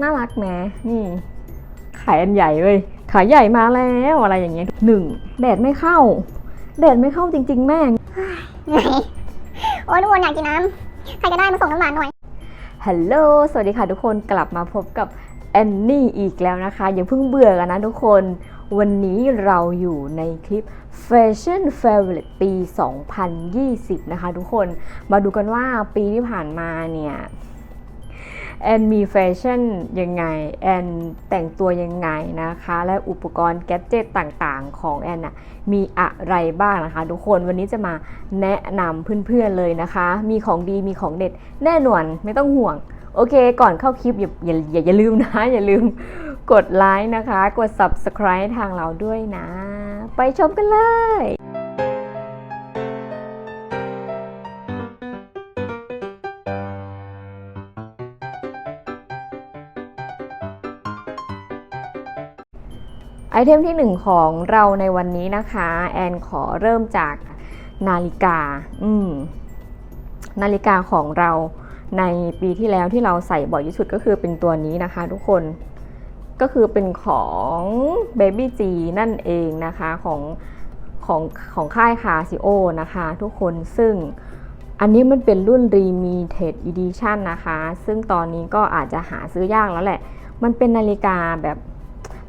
น่ารักแหมนี่ ขายอันใหญ่เลยขายใหญ่มาแล้วอะไรอย่างเงี้ยหนึ่งแดดไม่เข้า แดดไม่เข้าจริง ๆ แม่งเหนื่อยโอ้ยทุกคนอยากกินน้ำใครก็ได้มาส่งน้ำหวานหน่อยฮัลโหลสวัสดีค่ะทุกคนกลับมาพบกับแอนนี่อีกแล้วนะคะ อย่าเพิ่งเบื่อกันนะทุกคน วันนี้เราอยู่ในคลิป Fashion Favorite ปี 2020 นะคะทุกคน มาดูกันว่าปีที่ผ่านมาเนี่ย แอนมีแฟชั่นยังไงแอนแต่งตัวยังไงนะคะ และอุปกรณ์แกดเจตต่างๆ ของแอนน่ะมีอะไรบ้างนะคะ ทุกคนวันนี้จะมาแนะนำเพื่อนๆเลยนะคะ มีของดีมีของเด็ดแน่นอนไม่ต้องห่วง โอเค ก่อนเข้าคลิปอย่าอย่าอย่าอย่าลืมนะ อย่าลืมกดไลค์นะคะ กด subscribe ทางเราด้วยนะ ไปชมกันเลย เทมที่หนึ่งของเราในวันนี้นะคะ แอนขอเริ่มจากนาฬิกา อืม นาฬิกาของเราในปีที่แล้วที่เราใส่บ่อยที่สุดก็คือเป็นตัวนี้นะคะ ทุกคน ก็คือเป็นของ Baby G นั่นเองนะคะของของของค่ายคาซิโอนะคะ ทุกคนซึ่งอันนี้มันเป็นรุ่น Limited Edition นะคะ ซึ่งตอนนี้ก็อาจจะหาซื้อยากแล้วแหละ มันเป็นนาฬิกาแบบ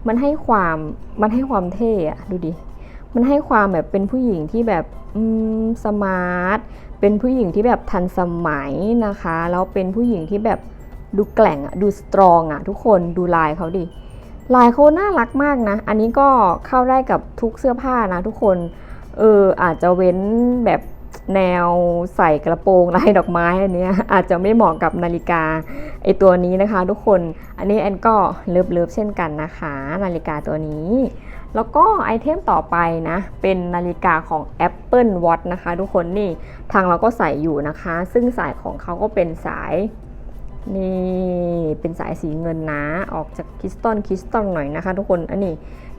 มันให้ความมันให้ความเท่อะดูดิ มันให้ความแบบเป็นผู้หญิงที่แบบอืมสมาร์ท เป็นผู้หญิงที่แบบทันสมัยนะคะ แล้วเป็นผู้หญิงที่แบบดูแกล่งอะดูสตรองอะทุกคนดูลายเขาดิ ลายเขาน่ารักมากนะ อันนี้ก็เข้าได้กับทุกเสื้อผ้านะทุกคน เอออาจจะเว้นแบบ แนวใส่กระโปรงลายดอกไม้อันนี้อาจจะไม่เหมาะกับนาฬิกาไอตัวนี้นะคะทุกคนอันนี้แอนก็เลิฟเลิฟเช่นกันนะคะ นาฬิกาตัวนี้ แล้วก็ไอเทมต่อไปนะ เป็นนาฬิกาของ Apple Watch นะคะ ทุกคนนี่ทางเราก็ใส่อยู่นะคะ ซึ่งสายของเขาก็เป็นสายนี่เป็นสายสีเงินนะ ออกจากคริสตัลคริสตัลหน่อยนะคะ ทุกคนอันนี้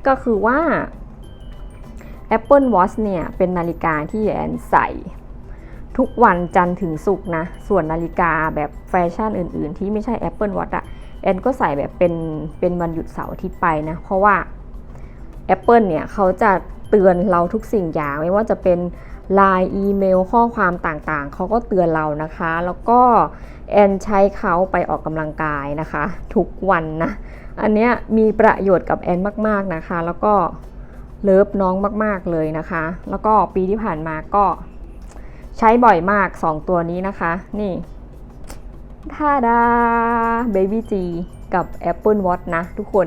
ก็คือว่า Apple Watch เนี่ยเป็นนาฬิกาที่แอนใส่ ทุกวันจันทร์ถึงศุกร์นะ ส่วนนาฬิกาแบบแฟชั่นอื่น ๆ ที่ไม่ใช่ Apple Watch อะแอนก็ใส่แบบเป็นเป็นวันหยุดเสาร์อาทิตย์ไปนะ เพราะว่า Apple เนี่ยเขาจะเตือนเราทุกสิ่งอย่างไม่ว่าจะเป็น Line อีเมลข้อความต่างๆ เขาก็เตือนเรานะคะ แล้วก็แอนใช้เขาไปออกกำลังกายนะคะ ทุกวันนะ อันเนี้ยมีประโยชน์กับแอนมากๆนะคะ แล้วก็ เลิฟน้องมากๆเลยนะคะ แล้วก็ปีที่ผ่านมาก็ใช้บ่อยมาก 2 ตัวนี้นะคะ นี่ทาดา Baby G กับ Apple Watch นะทุกคน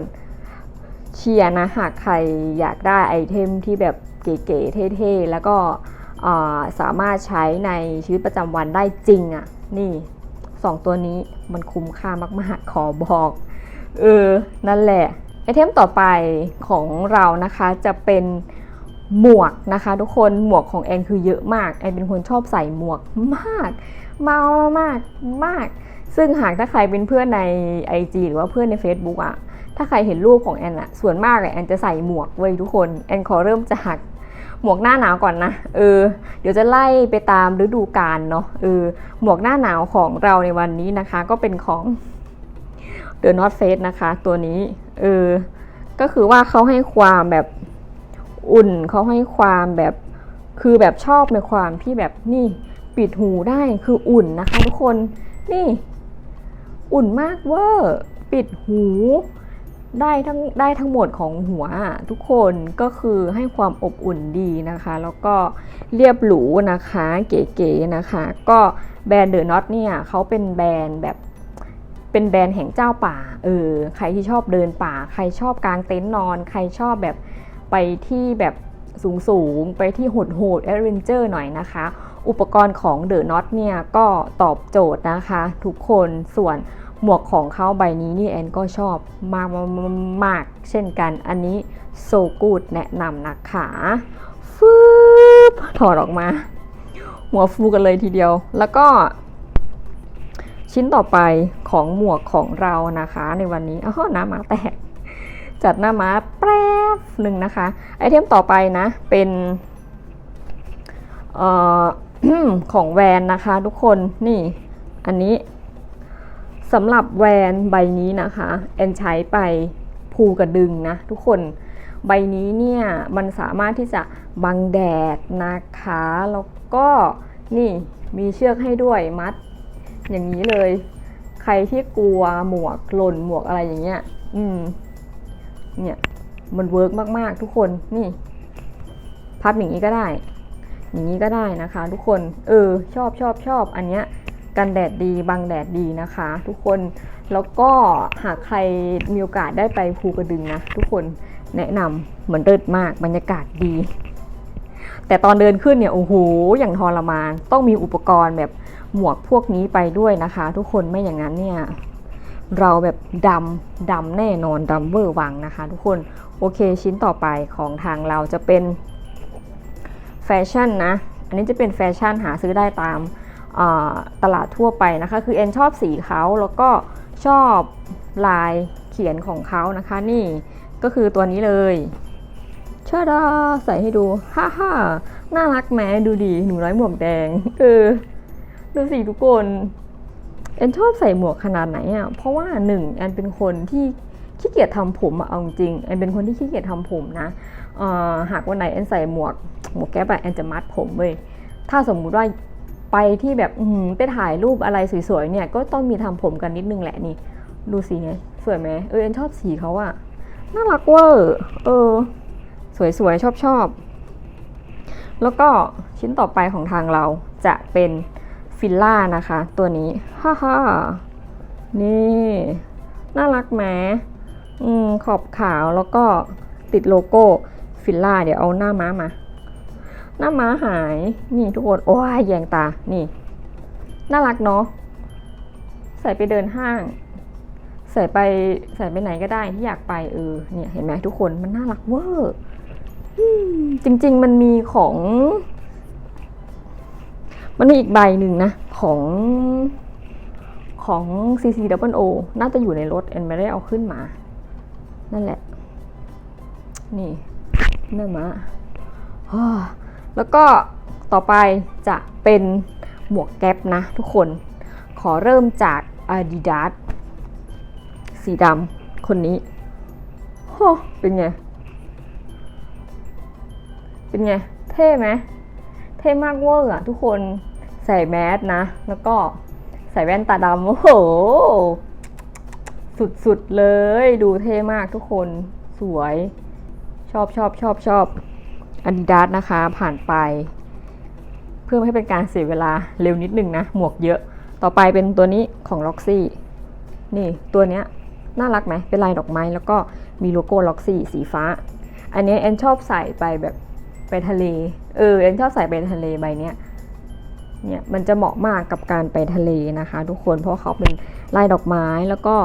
เชียร์นะ หากใครอยากได้ไอเทมที่แบบเก๋ๆเท่ๆ แล้วก็สามารถใช้ในชีวิตประจำวันได้จริงอะ่ะ นี่สองตัวนี้มันคุ้มค่ามากๆ ขอบอก เออ นั่นแหละ เทมต่อไปของเรานะคะจะเป็นหมวกนะคะทุกคนหมวกของแอนคือเยอะมากแอนเป็นคนชอบใส่หมวกมากเมามากมาก ซึ่งหากถ้าใครเป็นเพื่อนใน IG หรือว่าเพื่อนใน Facebook อะถ้าใครเห็นรูปของแอนอะส่วนมากอะแอนจะใส่หมวกเว้ยทุกคนแอนขอเริ่มจากหมวกหน้าหนาวก่อนนะเออเดี๋ยวจะไล่ไปตามฤดูกาลเนาะเออหมวกหน้าหนาวของเราในวันนี้นะคะ ก็เป็นของ The North Face นะคะ ตัวนี้ เออ ก็คือว่าเขาให้ความแบบอุ่นเขาให้ความแบบคือแบบชอบในความที่แบบนี่ปิดหูได้คืออุ่นนะคะทุกคนนี่ อุ่นมากเวอร์ปิดหูได้ทั้งได้ทั้งหมดของหัวทุกคนก็คือให้ความอบอุ่นดีนะคะ แล้วก็เรียบหรูนะคะ เก๋ๆนะคะ ก็แบรนด์เดอะน็อตเนี่ยเขาเป็นแบรนด์แบบ เป็นแบรนด์แห่งเจ้าป่า เออ ใครที่ชอบเดินป่า ใครชอบกางเต็นท์นอน ใครชอบแบบไปที่แบบสูงๆไปที่โหดๆแอดเวนเจอร์หน่อยนะคะ อุปกรณ์ของเดอะน็อตเนี่ยก็ตอบโจทย์นะคะ ทุกคน ส่วนหมวกของเขาใบนี้นี่แอนก็ชอบมากมากๆเช่นกัน อันนี้โซกูดแนะนำนะคะฟืบถอดออกมา หัวฟูกันเลยทีเดียว แล้วก็ ชิ้นต่อไปของหมวกของเรานะคะ ในวันนี้อ้าวหน้ามาแตก จัดหน้ามาแป๊บหนึ่งนะคะ ไอเทมต่อไปนะ เป็นออของแวนนะคะทุกคนนี่อันนี้สำหรับแวนใบนี้นะคะแอนใช้ไปภูกระดึงนะทุกคนใบนี้เนี่ยมันสามารถที่จะบังแดดนะคะ แล้วก็นี่มีเชือกให้ด้วยมัด อย่างนี้เลย ใครที่กลัวหมวกหล่นหมวกอะไรอย่างเงี้ย อืม เนี่ย มันเวิร์กมากๆ ทุกคนนี่ พับอย่างนี้ก็ได้ อย่างนี้ก็ได้นะคะ ทุกคน เออ ชอบชอบชอบอันเนี้ยกันแดดดีบังแดดดีนะคะ ทุกคนแล้วก็หากใครมีโอกาสได้ไปภูกระดึงนะ ทุกคนแนะนำเหมือนเดิดมากบรรยากาศดี แต่ตอนเดินขึ้นเนี่ยโอ้โหอย่างทรมาน ต้องมีอุปกรณ์แบบ หมวกพวกนี้ไปด้วยนะคะ ทุกคนไม่อย่างนั้นเนี่ยเราแบบดำดำแน่นอนดำเวอร์วังนะคะ ทุกคนโอเคชิ้นต่อไปของทางเราจะเป็นแฟชั่นนะอันนี้จะเป็นแฟชั่นหาซื้อได้ตามตลาดทั่วไปนะคะ คือแอนชอบสีเขาแล้วก็ชอบลายเขียนของเขานะคะ นี่ก็คือตัวนี้เลยชาดาใส่ให้ดู ฮ่าฮ่าน่ารักแม้ดูดี หนูน้อยหมวกแดง เออ ดูสิทุกคนแอนชอบใส่หมวกขนาดไหนอะ เพราะว่าหนึ่งแอนเป็นคนที่ขี้เกียจทำผมอะเอาจริงแอนเป็นคนที่ขี้เกียจทำผมนะหากวันไหนแอนใส่หมวกหมวกแก๊ปอะแอนจะมัดผมเว้ยถ้าสมมุติว่าไปที่แบบไปถ่ายรูปอะไรสวยๆเนี่ยก็ต้องมีทำผมกันนิดนึงแหละนี่ ดูสีไงสวยไหมเออเอ็นชอบสีเขาอะน่ารักเวอร์เออ สวยๆชอบชอบๆแล้วก็ชิ้นต่อไปของทางเราจะเป็น ฟิลล่านะคะ ตัวนี้ฮ่าฮ่านี่ น่ารักไหมอืมขอบขาวแล้วก็ติดโลโก้ฟิลล่าเดี๋ยวเอาหน้าม้ามา หน้าม้าหายนี่ทุกคน โอ้ยแยงตา นี่ น่ารักเนาะใส่ไปเดินห้าง ใส่ไปใส่ไปไหนก็ได้ที่อยากไปเออเนี่ยเห็นไหมทุกคนมันน่ารักเวอร์จริง ๆ มันมีของ มันมีอีกใบหนึ่งนะของของ CC W O น่าจะอยู่ในรถแอนไม่ได้เอาขึ้นมา นั่นแหละ นี่หน้าม้าแล้วก็ต่อไปจะเป็นหมวกแก๊ปนะทุกคน ขอเริ่มจาก Adidas สีดำคนนี้โอ้เป็นไง เป็นไง เท่ไหม เท่มากเวอร์อะทุกคน ใส่แมสนะ แล้วก็ใส่แว่นตาดำโอ้โห สุดๆเลย ดูเท่มากทุกคนสวย ชอบชอบชอบชอบอาดิดาสนะคะผ่านไป เพื่อไม่ให้เป็นการเสียเวลาเร็วนิดนึงนะ หมวกเยอะต่อไปเป็นตัวนี้ของ Roxy นี่ตัวเนี้ยน่ารักไหมเป็นลายดอกไม้ แล้วก็มีโลโก้ Roxy สีฟ้า อันนี้แอนชอบใส่ไปแบบไปทะเล เออแอนชอบใส่ไปทะเลใบเนี้ย เนี่ยมันจะเหมาะมากกับการไปทะเลนะคะ ทุกคนเพราะเขาเป็นลายดอกไม้แล้วก็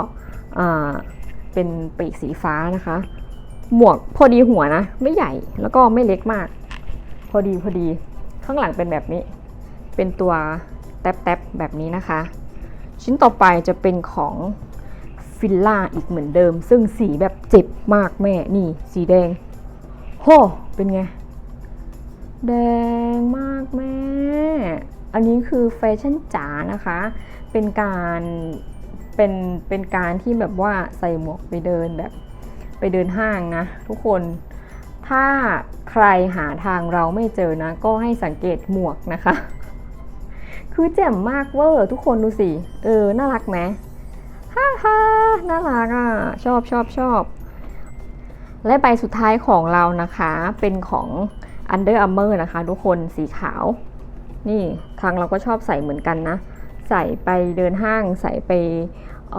เป็นปีกสีฟ้านะคะ หมวกพอดีหัวนะ ไม่ใหญ่แล้วก็ไม่เล็กมาก พอดีพอดีข้างหลังเป็นแบบนี้ เป็นตัวแท็บๆแบบนี้นะคะ ชิ้นต่อไปจะเป็นของฟิลล่าอีกเหมือนเดิม ซึ่งสีแบบเจ็บมากแม่นี่ สีแดงโหเป็นไง แดงมากแม่ อันนี้คือแฟชั่นจ๋านะคะ เป็นการเป็นเป็นการที่แบบว่าใส่หมวกไปเดินแบบไปเดินห้างนะ ทุกคน ถ้าใครหาทางเราไม่เจอนะ ก็ให้สังเกตหมวกนะคะ คือแจ่มมากเวอร์ทุกคนดูสิ เออ น่ารักไหมฮ่าฮ่าน่ารักอะ ชอบชอบชอบและใบสุดท้ายของเรานะคะ เป็นของ Under Armour นะคะ ทุกคนสีขาว นี่ ทางเราก็ชอบใส่เหมือนกันนะ ใส่ไปเดินห้าง ใส่ไปเ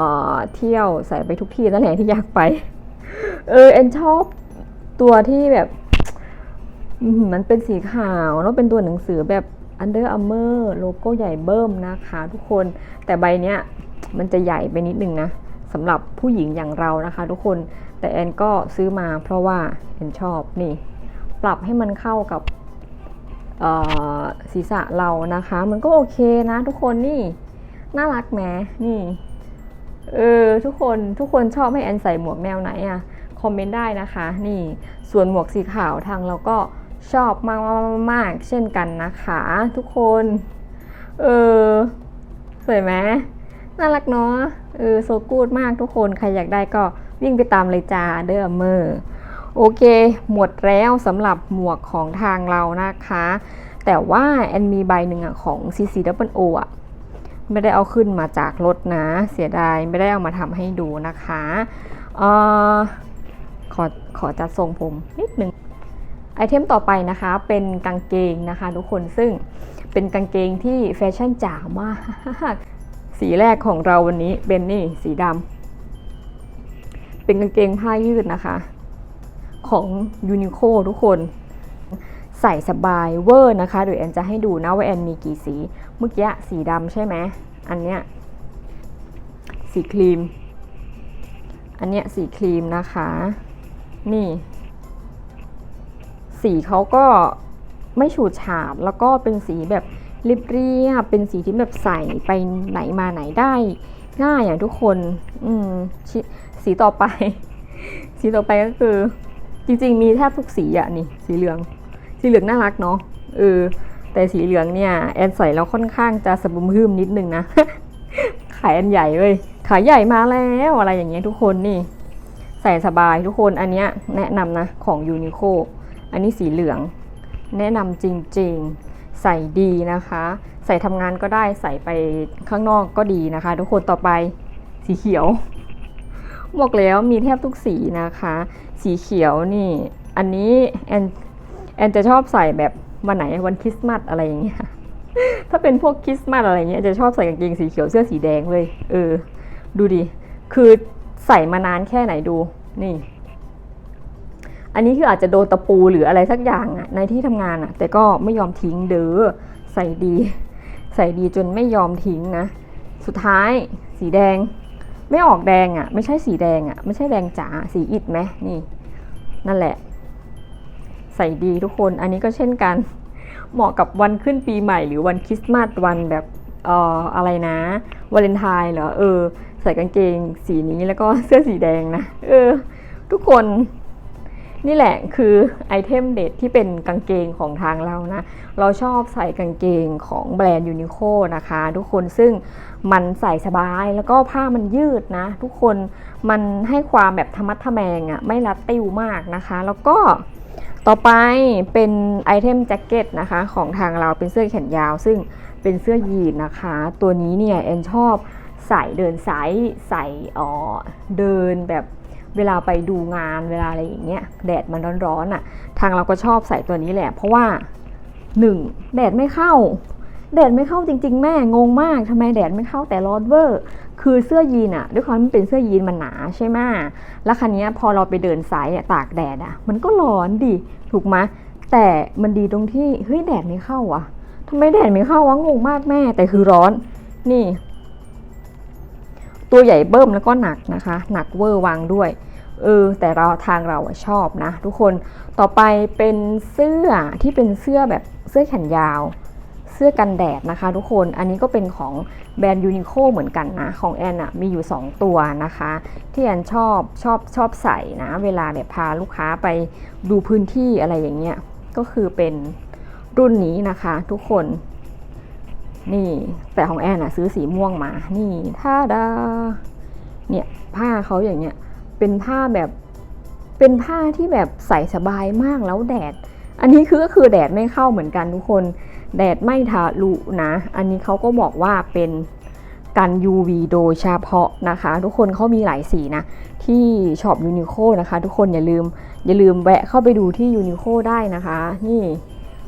เที่ยวใส่ไปทุกที่นั่นแหละที่อยากไป เออแอนชอบตัวที่แบบมันเป็นสีขาวแล้วเป็นตัวหนังสือแบบ Under Armour โลโก้ใหญ่เบิ่มนะคะทุกคนแต่ใบเนี้ยมันจะใหญ่ไปนิดนึงนะสำหรับผู้หญิงอย่างเรานะคะ ทุกคนแต่แอนก็ซื้อมาเพราะว่าแอนชอบนี่ ปรับให้มันเข้ากับ ศีรษะเรานะคะ มันก็โอเคนะทุกคนนี่น่ารักไหมนี่เออทุกคนทุกคนชอบให้แอนใส่หมวกแนวไหนอะคอมเมนต์ได้นะคะ นี่ส่วนหมวกสีขาวทางเราก็ชอบมากๆมากเช่นกันนะคะ ทุกคน เออสวยไหมน่ารักเนาะเออโซกูดมากทุกคน ใครอยากได้ก็วิ่งไปตามเลยจ้าเด้อเมอร์ โอเค หมดแล้วสำหรับหมวกของทางเรานะคะ แต่ว่าแอนมีใบหนึ่งอะของ CC w o อะไม่ได้เอาขึ้นมาจากรถนะ เสียดายไม่ได้เอามาทำให้ดูนะคะออขอขอจัดทรงผมนิดนึงไอเทมต่อไปนะคะเป็นกางเกงนะคะ ทุกคนซึ่งเป็นกางเกงที่แฟชั่นจ๋ามาก สีแรกของเราวันนี้เป็นนี่สีดำเป็นกางเกงผ้ายืดนะคะ ของยูนิโคทุกคน ใส่สบายเวอร์นะคะเดี๋ยวแอนจะให้ดูนะว่าแอนมีกี่สี เมื่อกี้สีดำใช่ไหม อันเนี้ยสีครีม อันเนี้ยสีครีมนะคะ นี่ สีเขาก็ไม่ฉูดฉาดแล้วก็เป็นสีแบบเรียบๆเป็นสีที่แบบใส่ไปไหนมาไหนได้ ง่ายอย่างทุกคน อืมสีต่อไป สีต่อไปก็คือ จริงๆ มีแทบทุกสีอะนี่ สีเหลือง สีเหลืองน่ารักเนาะเออแต่สีเหลืองเนี่ยแอนใส่แล้วค่อนข้างจะสะบุมหืมนิดนึงนะ ขายอันใหญ่เลยขายใหญ่มาแล้วอะไรอย่างเงี้ยทุกคนนี่ ใส่สบายทุกคนอันเนี้ยแนะนำนะของยูนิโคอันนี้สีเหลือง แนะนำจริงๆ ใส่ดีนะคะ ใส่ทำงานก็ได้ใส่ไปข้างนอกก็ดีนะคะ ทุกคนต่อไปสีเขียว บอกแล้วมีแทบทุกสีนะคะ สีเขียวนี่ อันนี้แอนแอนจะชอบใส่แบบวันไหนวันคริสต์มาสอะไรอย่างเงี้ยถ้าเป็นพวกคริสต์มาสอะไรเงี้ยจะชอบใส่กางเกงสีเขียวเสื้อสีแดงเลยเออ ดูดิ คือใส่มานานแค่ไหนดูนี่ อันนี้คืออาจจะโดนตะปูหรืออะไรสักอย่างอะในที่ทำงานอะแต่ก็ไม่ยอมทิ้งเด้อใส่ดี ใส่ดีจนไม่ยอมทิ้งนะ สุดท้ายสีแดง ไม่ออกแดงอะไม่ใช่สีแดงอะ ไม่ใช่แดงจ๋าสีอิดไหมนี่ นั่นแหละ ใส่ดีทุกคนอันนี้ก็เช่นกัน เหมาะกับวันขึ้นปีใหม่ หรือวันคริสต์มาสวันแบบเอ่ออะไรนะวาเลนไทน์เหรอเออ ใส่กางเกงสีนี้แล้วก็เสื้อสีแดงนะ เออ ทุกคน นี่แหละคือไอเทมเด็ดที่เป็นกางเกงของทางเรานะ เราชอบใส่กางเกงของแบรนด์ยูนิโคนะคะ ทุกคนซึ่งมันใส่สบายแล้วก็ผ้ามันยืดนะ ทุกคนมันให้ความแบบธรรมัดทะแมงอะ่ะไม่รัดติ้วมากนะคะ แล้วก็ต่อไปเป็นไอเทมแจ็คเก็ตนะคะของทางเราเป็นเสื้อแขนยาว ซึ่งเป็นเสื้อยีนนะคะ ตัวนี้เนี่ยแอนชอบใส่เดินสายใส่เออเดินแบบ เวลาไปดูงานเวลาอะไรอย่างเงี้ยแดดมันร้อนๆอะ ทางเราก็ชอบใส่ตัวนี้แหละ เพราะว่าหนึ่งแดดไม่เข้า แดดไม่เข้าจริง ๆ แม่งงมากทำไมแดดไม่เข้าแต่ร้อนเวอร์คือเสื้อยีนอะด้วยความมันเป็นเสื้อยีนมันหนาใช่ไหมแล้วคันนี้พอเราไปเดินสายอะตากแดดอะมันก็ร้อนดิถูกไหมแต่มันดีตรงที่เฮ้ยแดดไม่เข้าอะทำไมแดดไม่เข้าวะงงมากแม่แต่คือร้อน นี่ ตัวใหญ่เบิ่มแล้วก็หนักนะคะ หนักเวอร์วางด้วยเออแต่เราทางเราชอบนะ ทุกคนต่อไปเป็นเสื้อที่เป็นเสื้อแบบเสื้อแขนยาว เสื้อกันแดดนะคะ ทุกคนอันนี้ก็เป็นของแบรนด์ยูนิโคเหมือนกันนะ ของแอนอะมีอยู่ 2 ตัวนะคะ ที่แอนชอบชอบชอบใส่นะ เวลาแบบพาลูกค้าไปดูพื้นที่อะไรอย่างเงี้ยก็คือเป็นรุ่นนี้นะคะ ทุกคน นี่ แต่ของแอนอะซื้อสีม่วงมา นี่ท่าดา เนี่ยผ้าเขาอย่างเงี้ย เป็นผ้าแบบ เป็นผ้าที่แบบใส่สบายมากแล้วแดด อันนี้คือก็คือแดดไม่เข้าเหมือนกันทุกคน แดดไม่ทะลุนะ อันนี้เขาก็บอกว่าเป็นกัน UV โดยเฉพาะนะคะ ทุกคนเขามีหลายสีนะ ที่ช็อปยูนิโคนะคะ ทุกคนอย่าลืมอย่าลืมแวะเข้าไปดูที่ยูนิโคได้นะคะ นี่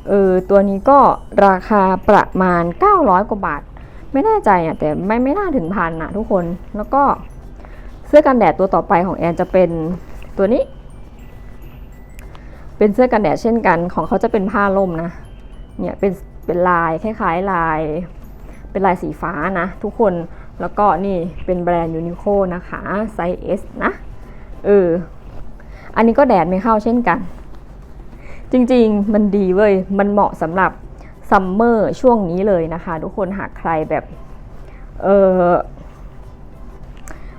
เออตัวนี้ก็ราคาประมาณ 900 กว่าบาท ไม่แน่ใจอะแต่ไม่ไม่น่าถึงพันนะทุกคนแล้วก็เสื้อกันแดดตัวต่อไปของแอนจะเป็นตัวนี้ เป็นเสื้อกันแดดเช่นกันของเขาจะเป็นผ้าล่มนะเนี่ยเป็นเป็นลายคล้ายๆลาย เป็นลายสีฟ้านะ ทุกคนแล้วก็นี่เป็นแบรนด์ยูนิโคนะคะไซส์ S นะเอออันนี้ก็แดดไม่เข้าเช่นกัน จริงๆ มันดีเว้ย มันเหมาะสำหรับซัมเมอร์ช่วงนี้เลยนะคะ ทุกคนหากใครแบบ เออ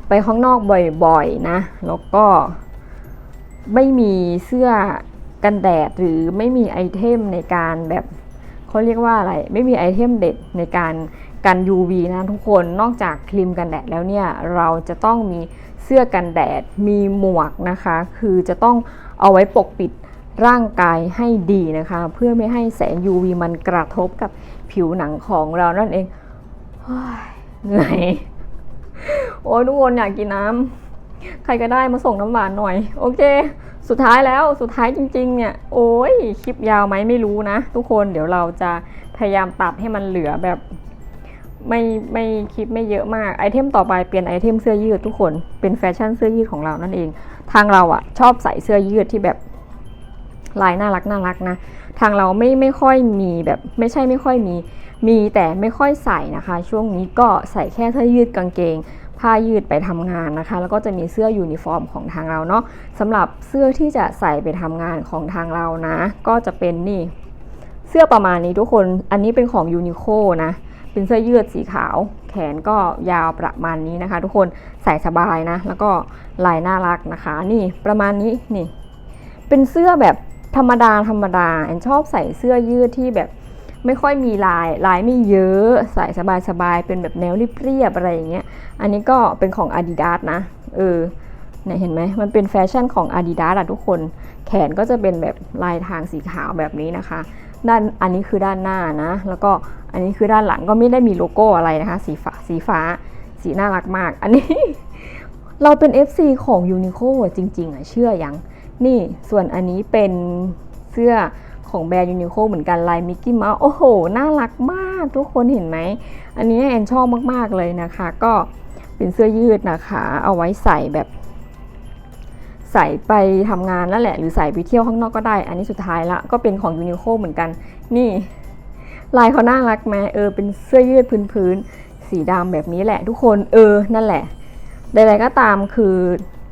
ไปข้างนอกบ่อยๆนะ แล้วก็ไม่มีเสื้อกันแดดหรือไม่มีไอเทมในการแบบเขาเรียกว่าอะไร ไม่มีไอเทมเด็ดในการกัน UV นะทุกคน นอกจากครีมกันแดดแล้วเนี่ย เราจะต้องมีเสื้อกันแดด มีหมวกนะคะ คือจะต้องเอาไว้ปกปิด ร่างกายให้ดีนะคะ เพื่อไม่ให้แสง UV มันกระทบกับผิวหนังของเรานั่นเองเหนื่อยโอ้ยทุกคนอยากกินน้ำใครก็ได้มาส่งน้ำหวานหน่อย โอเค สุดท้ายแล้วสุดท้ายจริง ๆ เนี่ย โอ้ยคลิปยาวไหมไม่รู้นะ ทุกคนเดี๋ยวเราจะพยายามตัดให้มันเหลือแบบไม่ไม่คลิปไม่เยอะมากไอเทมต่อไปเปลี่ยนไอเทมเสื้อยืดทุกคนเป็นแฟชั่นเสื้อยืดของเรานั่นเอง ทางเราอะชอบใส่เสื้อยืดที่แบบ ลายน่ารักน่ารักนะ ทางเราไม่ไม่ค่อยมีแบบไม่ใช่ไม่ค่อยมี มีแต่ไม่ค่อยใส่นะคะ ช่วงนี้ก็ใส่แค่เสื้อยืดกางเกงผ้ายืดไปทำงานนะคะ แล้วก็จะมีเสื้อยูนิฟอร์มของทางเราเนาะสำหรับเสื้อที่จะใส่ไปทำงานของทางเรานะ ก็จะเป็นนี่ เสื้อประมาณนี้ทุกคนอันนี้เป็นของยูนิโคนะ เป็นเสื้อยืดสีขาว แขนก็ยาวประมาณนี้นะคะ ทุกคนใส่สบายนะ แล้วก็ลายน่ารักนะคะ นี่ประมาณนี้นี่ เป็นเสื้อแบบ ธรรมดาธรรมดาแอนชอบใส่เสื้อยืดที่แบบไม่ค่อยมีลายลายไม่เยอะใส่สบายๆเป็นแบบแนวเรียบๆอะไรอย่างเงี้ยอันนี้ก็เป็นของ Adidas นะเออเนี่ยเห็นไหมมันเป็นแฟชั่นของ Adidas อะทุกคนแขนก็จะเป็นแบบลายทางสีขาวแบบนี้นะคะ ด้านอันนี้คือด้านหน้านะ แล้วก็อันนี้คือด้านหลังก็ไม่ได้มีโลโก้อะไรนะคะ สีฟ้าสีฟ้า สีน่ารักมาก อันนี้ เราเป็น FC ของ Uniqlo จริง ๆอะเชื่อยัง นี่ส่วนอันนี้เป็นเสื้อของแบรนด์ยูนิโคเหมือนกันลายมิกกี้เมาส์โอ้โห น่ารักมากทุกคนเห็นไหม อันนี้แอนชอบมาก ๆ เลยนะคะ ก็เป็นเสื้อยืดนะคะ เอาไว้ใส่แบบ ใส่ไปทำงานนั่นแหละ หรือใส่ไปเที่ยวข้างนอกก็ได้ อันนี้สุดท้ายละก็เป็นของยูนิโคเหมือนกัน นี่ลายเขาน่ารักไหมเออเป็นเสื้อยืดพื้นๆสีดำแบบนี้แหละ ทุกคนเออนั่นแหละใดๆก็ตามคือ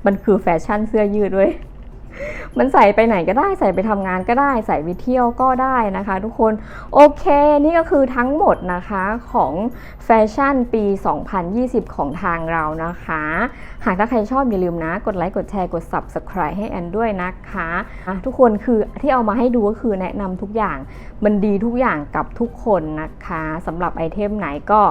มันคือแฟชั่นเสื้อยืดด้วย มันใส่ไปไหนก็ได้ใส่ไปทำงานก็ได้ ใส่ไปเที่ยวก็ได้นะคะ ทุกคนโอเค นี่ก็คือทั้งหมดนะคะของแฟชั่นปี 2020 ของทางเรานะคะ หากถ้าใครชอบอย่าลืมนะ กดไลค์กดแชร์กด subscribe ให้แอนด้วยนะคะะทุกคนคือที่เอามาให้ดูก็คือแนะนำทุกอย่างมันดีทุกอย่างกับทุกคนนะคะสำหรับไอเทมไหนก็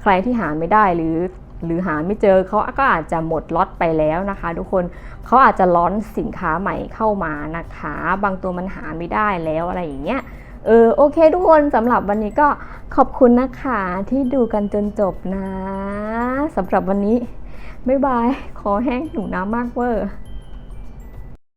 ใครที่หาไม่ได้หรือ หรือหาไม่เจอเขาก็อาจจะหมดล็อตไปแล้วนะคะ ทุกคนเขาอาจจะล้อนสินค้าใหม่เข้ามานะคะ บางตัวมันหาไม่ได้แล้วอะไรอย่างเงี้ยเออโอเคทุกคนสำหรับวันนี้ก็ขอบคุณนะคะที่ดูกันจนจบนะสำหรับวันนี้ บ๊ายบาย ขอแห้งหนูน้ำมากเวอร์